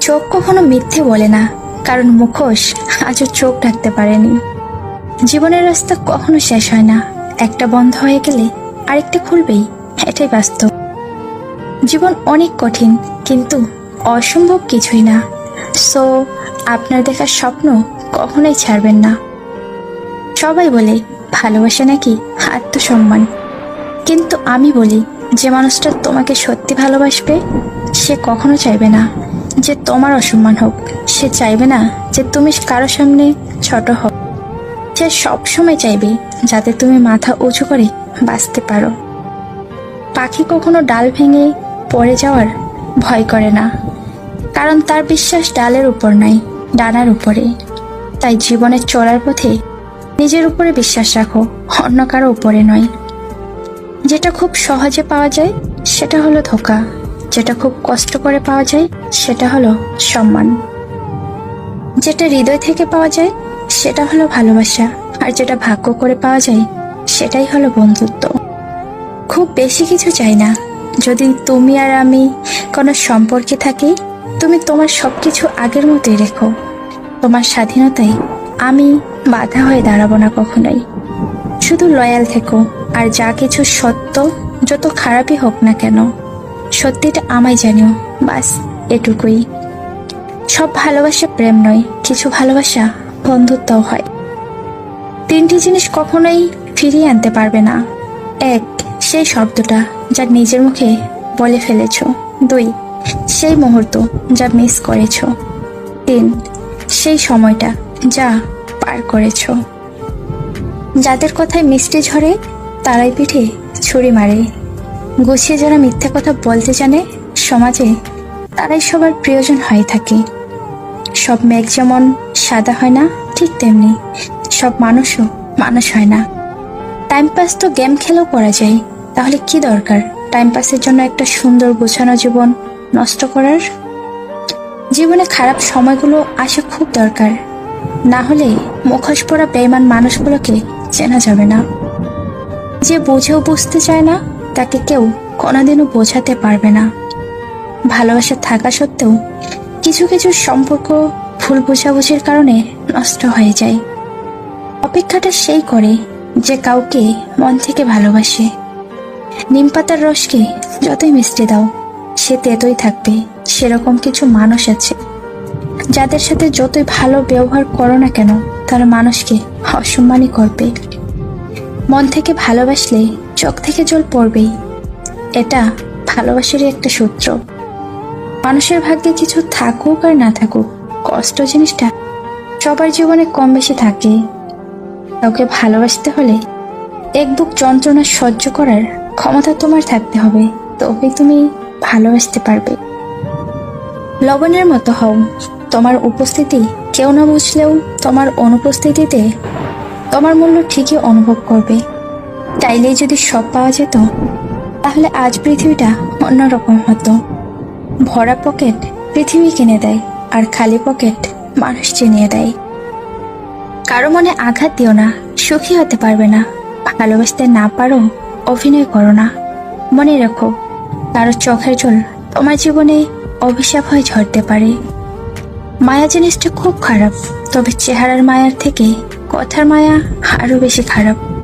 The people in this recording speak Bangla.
চোখ কখনো মিথ্যে বলে না, কারণ মুখোশ আজও চোখ ঢাকতে পারেনি। জীবনের রাস্তা কখনো শেষ হয় না, একটা বন্ধ হয়ে গেলে আরেকটা খুলবেই, এটাই বাস্তব। জীবন অনেক কঠিন, কিন্তু অসম্ভব কিছুই না। সো, আপনার দেখা স্বপ্ন কখনোই ছাড়বেন না। সবাই বলে, ভালোবাসা নাকি আত্মসম্মান? কিন্তু আমি বলি, যে মানুষটা তোমাকে সত্যি ভালোবাসবে, সে কখনো চাইবে না। যে তোমার অসম্মান হোক, সে চাইবে না যে তুমি কারও সামনে ছোট হোক সে সবসময় চাইবে যাতে তুমি মাথা উঁচু করে বাঁচতে পারো। পাখি কখনো ডাল ভেঙে পড়ে যাওয়ার ভয় করে না, কারণ তার বিশ্বাস ডালের উপর নাই, ডানার উপরে। তাই জীবনে চলার পথে নিজের উপরে বিশ্বাস রাখো, অন্য কারও উপরে নয়। যেটা খুব সহজে পাওয়া যায়, সেটা হলো ধোকা। যেটা খুব কষ্ট করে পাওয়া যায়, সেটা হলো সম্মান। যেটা হৃদয় থেকে পাওয়া যায়, সেটা হলো ভালোবাসা। আর যেটা ভাগ্য করে পাওয়া যায়, সেটাই হলো বন্ধুত্ব। খুব বেশি কিছু চাই না। যদি তুমি আর আমি কোনো সম্পর্কে থাকি, তুমি তোমার সবকিছু আগের মতোই রেখো। তোমার স্বাধীনতায় আমি বাধা হয়ে দাঁড়াবো না কখনোই। শুধু লয়াল থেকো। আর যা কিছু সত্য, যত খারাপই হোক না কেন সত্যিটা আমায় জানিও, বাস, এটুকুই। সব ভালোবাসা প্রেম নয়, কিছু ভালোবাসা বন্ধুত্বও হয়। তিনটি জিনিস কখনোই ফিরিয়ে আনতে পারবে না। এক, সেই শব্দটা যা নিজের মুখে বলে ফেলেছ। দুই, সেই মুহূর্ত যা মিস করেছ। তিন, সেই সময়টা যা পার করেছ। যাদের কথায় মিষ্টি ঝরে, তারাই পিঠে ছুরি মারে। গুছিয়ে যারা মিথ্যা কথা বলতে জানে, সমাজে তারাই সবার প্রিয়জন হয়ে থাকে। সব মেঘ যেমন সাদা হয় না, ঠিক তেমনি সব মানুষও মানুষ হয় না। টাইম পাস তো গেম খেলেও করা যায়। তাহলে কি দরকার? টাইম পাসের জন্য একটা সুন্দর গোছানো জীবন নষ্ট করার? জীবনে খারাপ সময়গুলো আসা খুব দরকার। না হলে মুখোশ পড়া বেইমান মানুষগুলোকে চেনা যাবে না। যে বুঝেও বুঝতে চায় না তাকে কেউ কোনোদিনও বোঝাতে পারবে না। ভালোবাসা থাকা সত্ত্বেও কিছু কিছু সম্পর্ক ভুল বোঝাবুঝির কারণে নষ্ট হয়ে যায়। অপেক্ষাটা সেই করে যে কাউকে মন থেকে ভালোবাসে। নিম পাতার রসকে যতই মিষ্টি দাও, সে তেতই থাকবে, সেরকম কিছু মানুষ আছে। যাদের সাথে যতই ভালো ব্যবহার করো না কেন, তারা মানুষকে অসম্মানই করবে। মন থেকে ভালোবাসলে চোখ থেকে জল পড়বেই। এটা ভালোবাসারই একটা সূত্র। মানুষের ভাগ্যে কিছু থাকুক আর না থাকুক, কষ্ট জিনিসটা সবার জীবনে কম বেশি থাকে। কাউকে ভালোবাসতে হলে এক বুক যন্ত্রণা সহ্য করার ক্ষমতা তোমার থাকতে হবে তবে তুমি ভালোবাসতে পারবে। লবণের মতো হও, তোমার উপস্থিতি কেউ না বুঝলেও তোমার অনুপস্থিতিতে তোমার মূল্য ঠিকই অনুভব করবে। চাইলেই যদি সব পাওয়া যেত, তাহলে আজ পৃথিবীটা অন্যরকম হতো। ভরা পকেট পৃথিবী কিনে দেয়, আর খালি পকেট মানুষ চিনিয়ে দেয়। কারও মনে আঘাত দিও না, সুখী হতে পারবে না। ভালোবাসতে না পারো, অভিনয় করো না। মনে রেখো, কারও চোখের জল তোমার জীবনে অভিশাপ হয়ে ঝরতে পারে। মায়া জিনিসটা খুব খারাপ, তবে চেহারার মায়ার থেকে কথার মায়া আরও বেশি খারাপ।